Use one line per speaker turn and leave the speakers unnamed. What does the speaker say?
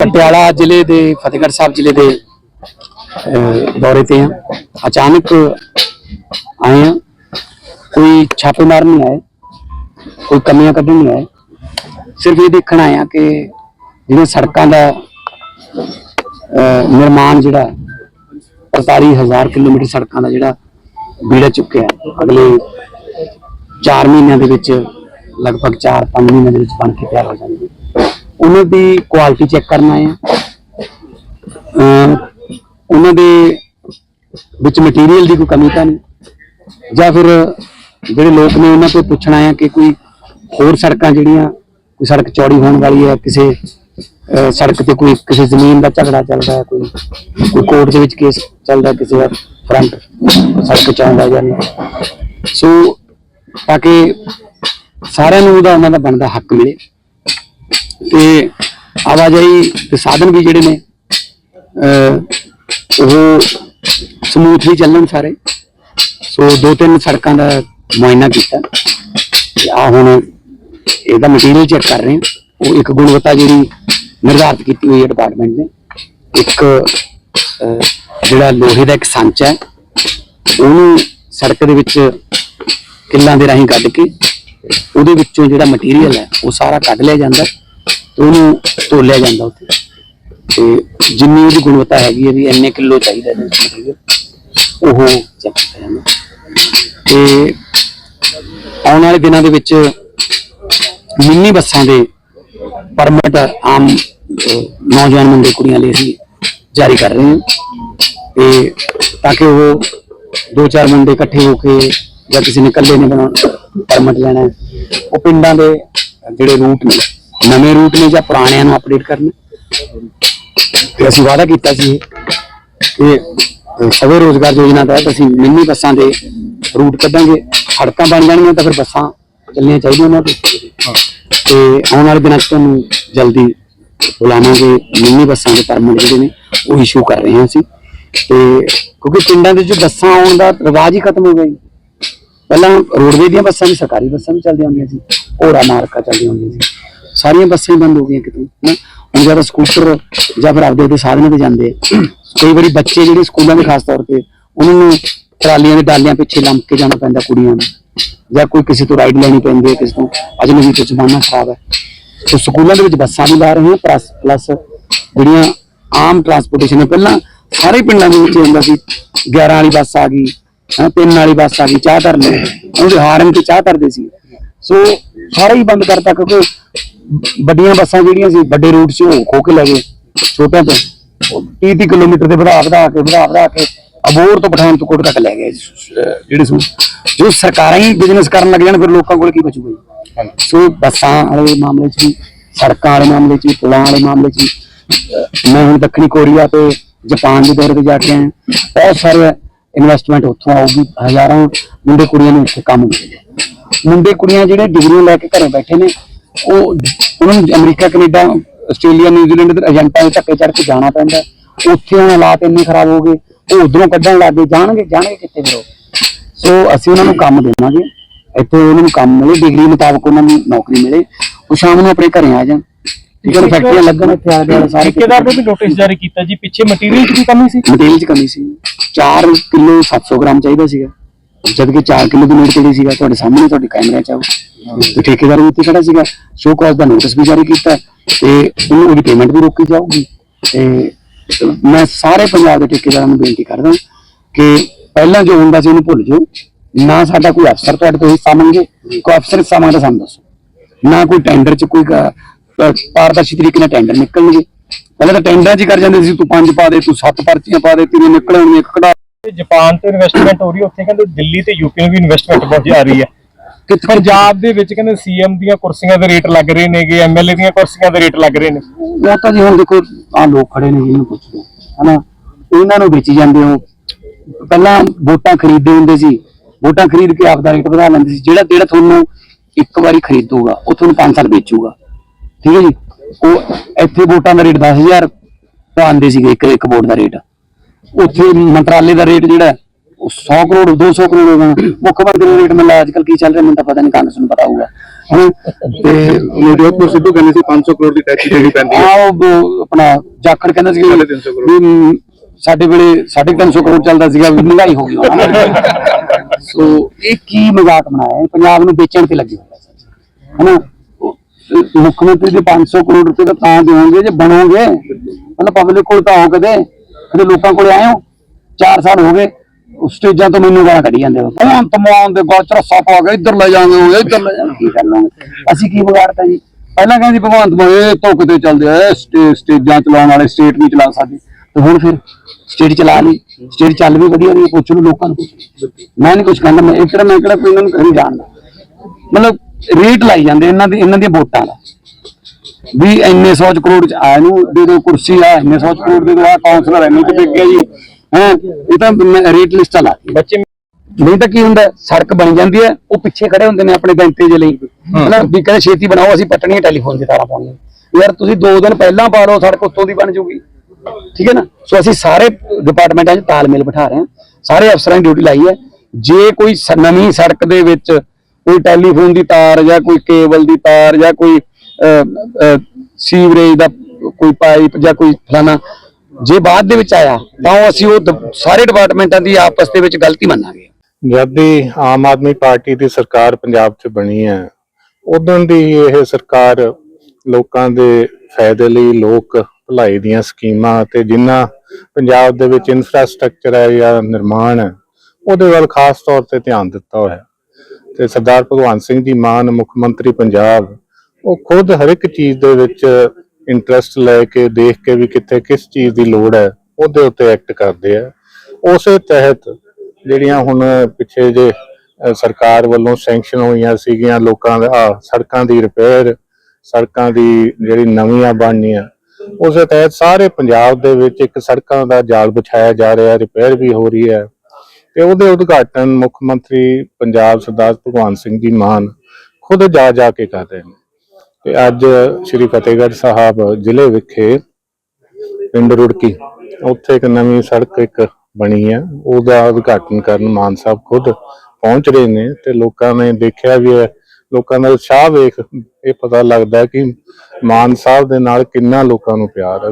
ਪਟਿਆਲਾ ਜ਼ਿਲ੍ਹੇ ਦੇ, ਫਤਿਹਗੜ੍ਹ ਸਾਹਿਬ ਜ਼ਿਲ੍ਹੇ ਦੇ ਦੌਰੇ ਤੇ ਆ ਅਚਾਨਕ ਆਏ ਹਾਂ। ਕੋਈ ਛਾਪੇ ਮਾਰਨ ਨਹੀਂ ਆਏ। ਕੋਈ ਕਮੀਆਂ ਕੱਢਣ ਨਹੀਂ ਆਏ। ਸਿਰਫ ਇਹ ਦੇਖਣ ਆਏ ਆ ਕਿ ਜਿਹੜੀਆਂ ਸੜਕਾਂ ਦਾ ਨਿਰਮਾਣ ਜਿਹੜਾ 45000 ਕਿਲੋਮੀਟਰ ਸੜਕਾਂ ਦਾ ਜਿਹੜਾ ਬੀੜਾ ਚੁੱਕਿਆ ਅਗਲੇ 4 ਮਹੀਨਿਆਂ ਦੇ ਵਿੱਚ, ਲਗਭਗ 4-5 ਮਹੀਨਿਆਂ ਦੇ ਵਿੱਚ ਬਣ ਕੇ ਤਿਆਰ ਹੋ ਜਾਣਗੇ ਉਹਨਾਂ ਦੀ ਕੁਆਲਿਟੀ ਚੈੱਕ ਕਰਨਾ ਆਏ ਆ ਉਹਨਾਂ ਦੇ ਵਿੱਚ ਮਟੀਰੀਅਲ ਦੀ ਕੋਈ ਕਮੀ ਤਾਂ ਨਹੀਂ। ਜਾਂ ਫਿਰ ਜਿਹੜੇ ਲੋਕ ਨੇ ਉਹਨਾਂ ਤੋਂ ਪੁੱਛਣਾ ਆ ਕਿ ਕੋਈ ਹੋਰ ਸੜਕਾਂ ਜਿਹੜੀਆਂ, ਕੋਈ ਸੜਕ ਚੌੜੀ ਹੋਣ ਵਾਲੀ ਹੈ, ਕਿਸੇ ਸੜਕ ਤੇ ਕੋਈ, ਕਿਸੇ ਜ਼ਮੀਨ ਦਾ ਝਗੜਾ ਚੱਲਦਾ ਹੈ, ਕੋਈ ਕੋਈ ਕੋਰਟ ਦੇ ਵਿੱਚ ਕੇਸ ਚੱਲਦਾ ਕਿਸੇ ਦਾ ਫਰੰਟ ਸੜਕ ਚਾਹੁੰਦਾ ਜਾਂ ਨਹੀਂ। ਸੋ ਤਾਂ ਕਿ ਸਾਰਿਆਂ ਨੂੰ ਉਹਦਾ, ਉਹਨਾਂ ਦਾ ਬਣਦਾ ਹੱਕ ਮਿਲੇ। ਤੇ ਆਵਾਜਾਈ ਦੇ ਸਾਧਨ ਵੀ ਜਿਹੜੇ ਨੇ ਉਹ ਸਮੂਥਲੀ ਚੱਲਣ ਸਾਰੇ। ਸੋ ਦੋ ਤਿੰਨ ਸੜਕਾਂ ਦਾ ਮੁਆਇਨਾ ਕੀਤਾ। ਆ ਹੁਣ ਇਹਦਾ ਮਟੀਰੀਅਲ ਚੈੱਕ ਕਰ ਰਹੇ ਹਾਂ। ਉਹ ਇੱਕ ਗੁਣਵੱਤਾ ਜਿਹੜੀ ਨਿਰਧਾਰਿਤ ਕੀਤੀ ਹੋਈ ਹੈ ਡਿਪਾਰਟਮੈਂਟ ਨੇ। ਇੱਕ ਜਿਹੜਾ ਲੋਹੇ ਦਾ ਇੱਕ ਸੰਚ ਹੈ, ਉਹਨੂੰ ਸੜਕ ਦੇ ਵਿੱਚ ਕਿੱਲਾਂ ਦੇ ਰਾਹੀਂ ਕੱਢ ਕੇ ਉਹਦੇ ਵਿੱਚੋਂ ਜਿਹੜਾ ਮਟੀਰੀਅਲ ਹੈ, ਉਹ ਸਾਰਾ ਕੱਢ ਲਿਆ ਜਾਂਦਾ। ਉਹਨੂੰ ਤੋਲਿਆ ਜਾਂਦਾ ਉੱਥੇ। ਤੇ ਜਿੰਨੀ ਉਹਦੀ ਗੁਣਵੱਤਾ ਹੈਗੀ ਹੈ ਵੀ ਇੰਨੇ ਕਿਲੋ ਚਾਹੀਦਾ ਇਹਦੇ ਵਿੱਚ ਮਟੀਰੀਅਲ, ਉਹ ਚੈੱਕ ਜਾਂਦਾ। ਤੇ ਆਉਣ ਵਾਲੇ ਦਿਨਾਂ ਦੇ ਵਿੱਚ ਮਿੰਨੀ ਬੱਸਾਂ ਦੇ ਪਰਮਿਟ ਆਮ ਨੌਜਵਾਨ ਮੁੰਡੇ ਕੁੜੀਆਂ ਲਈ ਅਸੀਂ ਜਾਰੀ ਕਰ ਰਹੇ ਹਾਂ। ਤੇ ਤਾਂ ਕਿ ਉਹ ਦੋ ਚਾਰ ਮੁੰਡੇ ਇਕੱਠੇ ਹੋ ਕੇ ਜਾਂ ਕਿਸੇ ਨੇ ਇਕੱਲੇ ਨੇ ਬਣਾ ਪਰਮਿਟ ਲੈਣਾ ਉਹ ਪਿੰਡਾਂ ਦੇ ਜਿਹੜੇ ਰੂਟ ਨੇ ਨਵੇਂ ਰੂਟ ਨੇ ਜਾਂ ਪੁਰਾਣਿਆਂ ਨੂੰ ਅਪਡੇਟ ਕਰਨ? ਤੇ ਅਸੀਂ ਵਾਅਦਾ ਕੀਤਾ ਸੀ ਇਹ ਕਿ ਸਵੇ ਰੋਜ਼ਗਾਰ ਯੋਜਨਾ ਤਹਿਤ ਅਸੀਂ ਮਿੰਨੀ ਬੱਸਾਂ ਦੇ ਰੂਟ ਕੱਢਾਂਗੇ। ਸੜਕਾਂ ਬਣ ਜਾਣਗੀਆਂ ਤਾਂ ਫਿਰ ਬੱਸਾਂ ਚੱਲਣੀਆਂ ਚਾਹੀਦੀਆਂ ਉਹਨਾਂ ਤੇ। ਤੇ ਆਉਣ ਵਾਲੇ ਦਿਨਾਂ 'ਚ ਤੁਹਾਨੂੰ ਜਲਦੀ ਬੁਲਾਵਾਂਗੇ ਮਿੰਨੀ ਬੱਸਾਂ ਦੇ ਪਰਮਿਟ ਜਿਹੜੇ ਨੇ, ਉਹ ਇਸ਼ੂ ਕਰ ਰਹੇ ਹਾਂ ਅਸੀਂ। ਤੇ ਕਿਉਂਕਿ ਪਿੰਡਾਂ ਦੇ ਵਿੱਚ ਬੱਸਾਂ ਆਉਣ ਦਾ ਰਿਵਾਜ ਹੀ ਖਤਮ ਹੋ ਗਿਆ ਜੀ। ਪਹਿਲਾਂ ਰੋਡਵੇ ਦੀਆਂ ਬੱਸਾਂ ਵੀ ਸਰਕਾਰੀ ਬੱਸਾਂ ਵੀ ਚੱਲਦੀਆਂ ਹੁੰਦੀਆਂ ਸੀ, ਘੋੜਾ ਮਾਰਕਾ ਚੱਲਦੀਆਂ ਹੁੰਦੀਆਂ ਸੀ। ਸਾਰੀਆਂ ਬੱਸਾਂ ਹੀ ਬੰਦ ਹੋ ਗਈਆਂ ਕਿਤੇ ਨਾ ਹੁਣ ਜ਼ਿਆਦਾ ਸਕੂਟਰ ਜਾਂ ਫਿਰ ਆਪਦੇ ਆਪਦੇ ਸਾਧਨਾਂ ਤੇ ਜਾਂਦੇ ਆ। ਕਈ ਵਾਰੀ ਬੱਚੇ ਜਿਹੜੇ ਸਕੂਲਾਂ ਦੇ ਖਾਸ ਤੌਰ ਤੇ, ਉਹਨਾਂ ਨੂੰ ਟਰਾਲੀਆਂ ਦੇ ਡਾਲਿਆਂ ਪਿੱਛੇ ਲੰਮ ਕੇ ਜਾਣਾ ਪੈਂਦਾ ਕੁੜੀਆਂ ਨੂੰ, ਜਾਂ ਕੋਈ ਕਿਸੇ ਤੋਂ ਰਾਈਡ ਲੈਣੀ ਪੈਂਦੀ ਹੈ, ਕਿਸੇ ਤੋਂ ਅਜਨਬੀ ਤੋਂ ਜ਼ਮਾਨਾ ਖਰਾਬ ਹੈ ਤੇ ਸਕੂਲਾਂ ਦੇ ਵਿੱਚ ਬੱਸਾਂ ਵੀ ਲਾ ਰਹੇ ਹਾਂ ਪਲੱਸ ਜਿਹੜੀਆਂ ਆਮ ਟਰਾਂਸਪੋਰਟੇਸ਼ਨ ਹੈ ਪਹਿਲਾਂ ਸਾਰੇ ਪਿੰਡਾਂ ਦੇ ਵਿੱਚ ਹੁੰਦਾ ਸੀ 11 ਵਾਲੀ ਬੱਸ ਆ ਗਈ, ਹਾਂ, ਤਿੰਨ ਵਾਲੀ ਬੱਸ ਆ ਗਈ, ਚਾਹ ਧਰ ਲੈ ਉਹਦੇ ਹਾਰਨ ਤੇ ਚਾਹ ਧਰਦੇ ਸੀ ਸੋ ਸਾਰਾ ਹੀ ਬੰਦ ਕਰਤਾ ਕਿਉਂਕਿ ਵੱਡੀਆਂ ਬੱਸਾਂ ਜਿਹੜੀਆਂ ਸੀ ਵੱਡੇ ਰੂਟ 'ਚ ਉਹ ਖੋ ਕੇ ਲੈ ਗਏ ਛੋਟਿਆਂ ਤੋਂ। 30 30 ਕਿਲੋਮੀਟਰ ਦੇ ਵਧਾ ਵਧਾ ਕੇ ਵਧਾ ਵਧਾ ਕੇ ਅਬੋਰ ਤੋਂ ਪਠਾਨਕੋਟ ਤੱਕ ਲੈ ਗਏ ਜਿਹੜੇ ਸੂ ਜੋ ਸਰਕਾਰਾਂ ਹੀ ਬਿਜ਼ਨਸ ਕਰਨ ਲੱਗ ਜਾਣ ਫਿਰ ਲੋਕਾਂ ਕੋਲ ਕੀ ਬਚੂਗਾ ਜੀ? ਸੋ ਬੱਸਾਂ ਵਾਲੇ ਮਾਮਲੇ 'ਚ ਵੀ ਸੜਕਾਂ ਵਾਲੇ ਮਾਮਲੇ 'ਚ ਵੀ ਪੁਲਾਂ ਵਾਲੇ ਮਾਮਲੇ 'ਚ ਵੀ ਮੈਂ ਹੁਣ ਦੱਖਣੀ ਕੋਰੀਆ ਤੇ ਜਾਪਾਨ ਦੇ ਦੌਰੇ ਤੇ ਜਾ ਕੇ ਆਇਆ। ਬਹੁਤ ਸਾਰੇ ਇਨਵੈਸਟਮੈਂਟ ਉੱਥੋਂ ਆਊਗੀ ਹਜ਼ਾਰਾਂ ਮੁੰਡੇ ਕੁੜੀਆਂ ਨੂੰ ਇੱਥੇ ਕੰਮ ਮਿਲੇਗਾ। ਮੁੰਡੇ ਕੁੜੀਆਂ ਜਿਹੜੇ ਡਿਗਰੀਆਂ ਲੈ ਕੇ ਘਰੇ ਬੈਠੇ ਨੇ ਉਹ ਉਹਨਾਂ ਨੂੰ ਅਮਰੀਕਾ ਕੈਨੇਡਾ ਆਸਟ੍ਰੇਲੀਆ ਨਿਊਜ਼ੀਲੈਂਡ ਦੇ ਏਜੰਟਾਂ ਦੇ ਧੱਕੇ ਚੜ ਕੇ ਜਾਣਾ ਪੈਂਦਾ। ਉੱਥੇ ਹੁਣ ਹਾਲਾਤ ਇੰਨੇ ਖਰਾਬ ਹੋ ਗਏ ਉਹ ਉਧਰੋਂ ਕੱਢਣ ਲੱਗ ਗਏ ਜਾਣਗੇ ਜਾਣਗੇ ਕਿੱਥੇ ਫਿਰ ਸੋ ਅਸੀਂ ਉਹਨਾਂ ਨੂੰ ਕੰਮ ਦੇਵਾਂਗੇ। ਇੱਥੇ ਉਹਨਾਂ ਨੂੰ ਕੰਮ ਮਿਲੇ ਡਿਗਰੀ ਮੁਤਾਬਕ ਉਹਨਾਂ ਨੂੰ ਨੌਕਰੀ ਮਿਲੇ। ਉਹ ਸ਼ਾਮ ਨੂੰ ਆਪਣੇ ਘਰੇ ਆ ਜਾਣ। ਨਾ, ਫੈਕਟਰੀਆਂ ਲੱਗਣ ਇੱਥੇ ਆਲੇ ਦੁਆਲੇ ਸਾਰੇ
ਠੇਕੇਦਾਰ ਨੇ ਵੀ ਨੋਟਿਸ ਜਾਰੀ ਕੀਤਾ ਜੀ ਪਿੱਛੇ ਮਟੀਰੀਅਲ ਦੀ ਕਮੀ ਸੀ?
ਮਟੀਰੀਅਲ ਚ ਕਮੀ ਸੀ। 4 ਕਿਲੋ 700 ਗ੍ਰਾਮ ਚਾਹੀਦਾ ਸੀਗਾ। ਜਦ ਕਿ 4 ਕਿਲੋ ਦੀ ਨੋਟ ਕਿਹੜੀ ਸੀਗਾ ਤੁਹਾਡੇ ਸਾਹਮਣੇ ਤੁਹਾਡੇ ਕੈਮਰੇ ਚ ਆਉ ਤੇ ਠੇਕੇਦਾਰ ਵੀ ਉੱਥੇ ਖੜਾ ਸੀਗਾ। ਸ਼ੋ ਕਾਜ਼ ਦਾ ਨੋਟਿਸ ਵੀ ਜਾਰੀ ਕੀਤਾ। ਤੇ ਉਹਨੂੰ ਉਹਦੀ ਪੇਮੈਂਟ ਵੀ ਰੋਕੀ ਜਾਊਗੀ। ਤੇ ਮੈਂ ਸਾਰੇ ਪੰਜਾਬ ਦੇ ਠੇਕੇਦਾਰਾਂ ਨੂੰ ਬੇਨਤੀ ਕਰਦਾ ਕਿ ਪਹਿਲਾਂ ਜੋ ਹੁੰਦਾ ਸੀ ਉਹਨੂੰ ਭੁੱਲ ਜਾਓ। ਨਾ ਸਾਡਾ ਕੋਈ ਅਫਸਰ ਤੁਹਾਡੇ ਤੋਂ ਹਿੱਸਾ ਮੰਗੇ। ਕੋਈ ਅਫਸਰ ਹਿੱਸਾ ਮੰਗਦਾ ਸਾਨੂੰ ਦੱਸੋ। ਨਾ ਕੋਈ ਟੈਂਡਰ ਚ ਕੋਈ ਪਾਰਦਰਸ਼ੀ ਤਰੀਕੇ ਨਾਲ ਟੈਂਡਰ ਨਿਕਲਣਗੇ। ਪਹਿਲਾਂ ਤਾਂ ਟੈਂਡਰਾਂ 'ਚ ਕਰ ਜਾਂਦੇ ਸੀ। ਤੂੰ ਪੰਜ ਪਾ ਦੇ ਤੂੰ ਸੱਤ ਪਰਚੀਆਂ ਪਾ ਦੇ ਤੇਰੀ ਨਿਕਲਣਗੀਆਂ ਇੱਕ ਕਢਾ
ਤੇ ਜਾਪਾਨ ਤੇ ਇਨਵੈਸਟਮੈਂਟ ਹੋ ਰਹੀ ਹੈ ਉੱਥੇ ਕਹਿੰਦੇ ਦਿੱਲੀ ਤੇ ਯੂਪੀ ਨੂੰ ਵੀ ਇਨਵੈਸਟਮੈਂਟ ਬਹੁਤ ਆ ਰਹੀ ਹੈ। ਪੰਜਾਬ ਦੇ ਵਿੱਚ ਕਹਿੰਦੇ ਸੀਐਮ ਦੀਆਂ ਕੁਰਸੀਆਂ ਦੇ ਰੇਟ ਲੱਗ ਰਹੇ ਨੇਗੇ ਐਮਐਲਏ ਦੀਆਂ ਕੁਰਸੀਆਂ ਦੇ ਰੇਟ ਲੱਗ ਰਹੇ ਨੇ।
ਉਹ ਤਾਂ ਜੀ ਹੁਣ ਦੇਖੋ ਆ ਲੋਕ ਖੜੇ ਨੇ ਜਿਹਨੂੰ ਪੁੱਛਦੇ ਹਨਾ? ਇਹਨਾਂ ਨੂੰ ਵੇਚੀ ਜਾਂਦੇ ਹੋ। ਪਹਿਲਾਂ ਵੋਟਾਂ ਖਰੀਦਦੇ ਹੁੰਦੇ ਸੀ। ਵੋਟਾਂ ਖਰੀਦ ਕੇ ਆਪ ਦਾ ਰੇਟ ਵਧਾ ਲੈਂਦੇ ਸੀ। ਜਿਹੜਾ ਜਿਹੜਾ ਤੁਹਾਨੂੰ ਇੱਕ ਵਾਰੀ ਖਰੀਦੂਗਾ ਉਹ ਤੁਹਾਨੂੰ 5 ਸਾਲ ਵੇਚੂਗਾ। ਠੀਕ ਹੈ ਜੀ? ਉਹ ਇੱਥੇ ਵੋਟਾਂ ਦਾ ਰੇਟ 10000 ਪਾਉਂਦੇ ਸੀਗੇ ਇੱਕ ਇੱਕ ਵੋਟ ਦਾ ਰੇਟ ਉੱਥੇ ਮੰਤਰਾਲੇ ਦਾ ਰੇਟ ਜਿਹੜਾ 100 ਕਰੋੜ 200 ਕਰੋੜ ਹੋਗਾ ਮੁੱਖ ਮੰਤਰੀ ਦਾ ਰੇਟ ਮਿਲਦਾ ਅੱਜ ਕੱਲ ਕੀ ਚੱਲ ਰਿਹਾ ਮੈਨੂੰ ਤਾਂ ਪਤਾ ਨਹੀਂ ਕਾਂਗਰਸ ਨੂੰ ਪਤਾ ਹੋਊਗਾ? ਤੇ
ਨਵਜੋਤ ਸਿੱਧੂ ਕਹਿੰਦੇ ਸੀ 500 ਕਰੋੜ ਦੀ ਟੈਕਸ ਦੇਣੀ ਪੈਂਦੀ ਹੈ।
ਬ- ਆਪਣਾ ਜਾਖੜ ਕਹਿੰਦਾ ਸੀ
ਸਾਢੇ ਤਿੰਨ ਸੌ ਕਰੋੜ।
ਵੀ, ਮ, ਸਾਡੇ ਵੇਲੇ 350 ਕਰੋੜ ਚੱਲਦਾ ਸੀਗਾ ਵੀ ਮਹਿੰਗਾਈ ਹੋ ਗਈ ਸੋ ਇਹ ਕੀ ਮਜ਼ਾਕ ਬਣਾਇਆ? ਪੰਜਾਬ ਨੂੰ ਵੇਚਣ ਤੇ ਲੱਗੇ ਆ। ਹਨਾ? ਮੁੱਖ ਮੰਤਰੀ ਦੇ 500 ਕਰੋੜ ਰੁਪਏ ਤਾਂ ਤਾਂ ਦੇਵੋਗੇ ਜੇ ਬਣੋਗੇ ਮਤਲਬ ਪਬਲਿਕ ਕੋਲ ਤਾਂ ਹੋ ਕਦੇ ਕਦੇ ਲੋਕਾਂ ਕੋਲ ਆਏ ਹੋ 4 ਸਾਲ ਹੋ ਗਏ ਸਟੇਜਾਂ ਤੋਂ ਮੈਨੂੰ ਗਾਲਾਂ ਕੱਢੀ ਜਾਂਦੇ ਹੋ। ਭਗਵੰਤ ਮਾਨ ਦੇ ਗੋਚ ਰੱਸਾ ਪਾ ਕੇ ਇੱਧਰ ਲੈ ਜਾਵਾਂਗੇ ਉਹ ਇੱਧਰ ਲੈ ਜਾਵਾਂਗੇ ਕੀ ਕਰ ਲਾਂਗੇ ਅਸੀਂ ਕੀ ਵਿਗਾੜਤਾ ਜੀ? ਪਹਿਲਾਂ ਕਹਿੰਦੇ ਭਗਵੰਤ ਮਾਨ ਇਹ ਧੁੱਕ ਤੇ ਚੱਲਦੇ ਆ ਸਟੇ- ਸਟੇਜਾਂ ਚਲਾਉਣ ਵਾਲੇ ਸਟੇਟ ਨਹੀਂ ਚਲਾ ਸਕਦੇ। ਤੇ ਹੁਣ ਫਿਰ ਸਟੇਟ ਚਲਾ ਲਈ ਸਟੇਟ ਚੱਲ ਵੀ ਵਧੀਆ ਰਹੀ ਹੈ, ਪੁੱਛ ਲਓ ਲੋਕਾਂ ਨੂੰ ਮੈਂ ਨਹੀਂ ਕੁਝ ਕਹਿੰਦਾ ਮੈਂ ਇਹ ਮੈਂ ਕਿਹੜਾ ਕੋਈ ਇਹਨਾਂ ਨੂੰ ਕਹੀਂ ਜਾਣਦਾ। ਮਤਲਬ ਰੇਟ ਲਾਈ ਜਾਂਦੇ ਇਹਨਾਂ ਦੀ ਇਹਨਾਂ ਦੀਆਂ ਵੋਟਾਂ ਦਾ। ਵੀ ਇੰਨੇ ਸੌ ਚ ਕਰੋੜ ਚ ਆਇਆ ਨੂੰ ਦੇ ਦਿਓ ਕੁਰਸੀ ਆ ਇੰਨੇ ਸੌ ਚ ਕਰੋੜ ਦੇ ਦਿਓ ਆ ਕਾਉਂਸਲਰ ਇੰਨੇ ਚ ਵਿਕ ਗਿਆ ਜੀ ਹੈ ਇਹ ਤਾਂ ਰੇਟ ਲਿਸਟਾਂ ਲਾ।
ਬੱਚੇ
ਨਹੀਂ ਤਾਂ ਕੀ ਹੁੰਦਾ ਸੜਕ ਬਣ ਜਾਂਦੀ ਹੈ ਉਹ ਪਿੱਛੇ ਖੜੇ ਹੁੰਦੇ ਨੇ ਆਪਣੇ ਬੈਂਤੇ ਦੇ ਲਈ। ਮਤਲਬ ਵੀ ਕਹਿੰਦੇ ਛੇਤੀ ਬਣਾਓ ਅਸੀਂ ਪੱਟਣੀਆਂ ਟੈਲੀਫੋਨ ਦੀ ਤਾਰਾਂ ਪਾਉਣੀਆਂ। ਯਾਰ ਤੁਸੀਂ 2 ਦਿਨ ਪਹਿਲਾਂ ਪਾ ਲਓ ਸੜਕ ਉੱਤੋਂ ਦੀ ਬਣ ਜਾਊਗੀ ਠੀਕ ਹੈ ਨਾ? ਸੋ ਅਸੀਂ ਸਾਰੇ ਡਿਪਾਰਟਮੈਂਟਾਂ 'ਚ ਤਾਲਮੇਲ ਬਿਠਾ ਰਹੇ ਹਾਂ। ਸਾਰੇ ਅਫਸਰਾਂ ਦੀ ਡਿਊਟੀ ਲਾਈ ਹੈ। ਜੇ ਕੋਈ ਨਵੀਂ ਸੜਕ ਦੇ ਵਿੱਚ ਕੋਈ ਟੈਲੀਫੋਨ ਦੀ ਤਾਰ ਜਾਂ ਕੋਈ ਕੇਬਲ ਦੀ ਤਾਰ ਜਾਂ ਕੋਈ ਸੀਵਰੇਜ ਦਾ ਕੋਈ ਪਾਈਪ ਜਾਂ ਕੋਈ ਫਲਾਣਾ ਜੇ ਬਾਅਦ ਦੇ ਵਿੱਚ ਆਇਆ, ਤਾਂ ਅਸੀਂ ਉਹ ਸਾਰੇ ਡਿਪਾਰਟਮੈਂਟਾਂ ਦੀ ਆਪਸ ਦੇ ਵਿੱਚ ਗਲਤੀ ਮੰਨਾਂਗੇ।
ਜਦ ਦੀ ਆਮ ਆਦਮੀ ਪਾਰਟੀ ਦੀ ਸਰਕਾਰ ਪੰਜਾਬ 'ਚ ਬਣੀ ਹੈ, ਉਦੋਂ ਦੀ ਇਹ ਸਰਕਾਰ ਲੋਕਾਂ ਦੇ ਫਾਇਦੇ ਲਈ ਲੋਕ ਭਲਾਈ ਦੀਆਂ ਸਕੀਮਾਂ ਤੇ ਜਿੰਨਾ ਪੰਜਾਬ ਦੇ ਵਿੱਚ ਇਨਫਰਾਸਟ੍ਰਕਚਰ ਹੈ ਜਾਂ ਨਿਰਮਾਣ ਹੈ, ਉਹਦੇ ਵੱਲ ਖਾਸ ਤੌਰ ਤੇ ਧਿਆਨ ਦਿੱਤਾ ਹੋਇਆ ਤੇ ਸਰਦਾਰ ਭਗਵੰਤ ਸਿੰਘ ਜੀ ਮਾਨ ਮੁੱਖ ਮੰਤਰੀ ਪੰਜਾਬ ਉਹ ਖੁਦ ਹਰ ਇੱਕ ਚੀਜ਼ ਦੇ ਵਿੱਚ ਇੰਟਰਸਟ ਲੈ ਕੇ, ਦੇਖ ਕੇ ਵੀ ਕਿੱਥੇ ਕਿਸ ਚੀਜ਼ ਦੀ ਲੋੜ ਹੈ, ਉਹਦੇ ਉੱਤੇ ਐਕਟ ਕਰਦੇ ਆ। ਉਸੇ ਤਹਿਤ ਜਿਹੜੀਆਂ ਹੁਣ ਪਿੱਛੇ ਜੇ ਸਰਕਾਰ ਵੱਲੋਂ ਸੈਂਕਸ਼ਨ ਹੋਈਆਂ ਸੀਗੀਆਂ ਲੋਕਾਂ ਦਾ ਸੜਕਾਂ ਦੀ ਰਿਪੇਅਰ ਸੜਕਾਂ ਦੀ ਜਿਹੜੀ ਨਵੀਆਂ ਬਣਨੀਆਂ, ਉਸੇ ਤਹਿਤ ਸਾਰੇ ਪੰਜਾਬ ਦੇ ਵਿੱਚ ਇੱਕ ਸੜਕਾਂ ਦਾ ਜਾਲ ਵਿਛਾਇਆ ਜਾ ਰਿਹਾ ਰਿਪੇਅਰ ਵੀ ਹੋ ਰਹੀ ਹੈ। ਤੇ ਉਹਦੇ ਉਦਘਾਟਨ ਮੁੱਖ ਮੰਤਰੀ ਪੰਜਾਬ ਸਰਦਾਰ ਭਗਵੰਤ ਸਿੰਘ ਜੀ ਮਾਨ ਖੁਦ ਜਾ ਜਾ ਕੇ ਕਰ ਰਹੇ ਨੇ। ਤੇ ਅੱਜ ਸ੍ਰੀ ਫਤਿਹਗੜ੍ਹ ਸਾਹਿਬ ਜ਼ਿਲ੍ਹੇ ਵਿਖੇ ਪਿੰਡ ਰੁੜਕੀ, ਉੱਥੇ ਇੱਕ ਨਵੀਂ ਸੜਕ ਇੱਕ ਬਣੀ ਹੈ ਉਹਦਾ ਉਦਘਾਟਨ ਕਰਨ ਮਾਨ ਸਾਹਿਬ ਖੁਦ ਪਹੁੰਚ ਰਹੇ ਨੇ ਤੇ ਲੋਕਾਂ ਨੇ ਦੇਖਿਆ ਵੀ ਹੈ ਲੋਕਾਂ ਦਾ ਉਤਸ਼ਾਹ ਵੇਖ, ਇਹ ਪਤਾ ਲੱਗਦਾ ਕਿ ਮਾਨ ਸਾਹਿਬ ਦੇ ਨਾਲ ਕਿੰਨਾ ਲੋਕਾਂ ਨੂੰ ਪਿਆਰ ਹੈ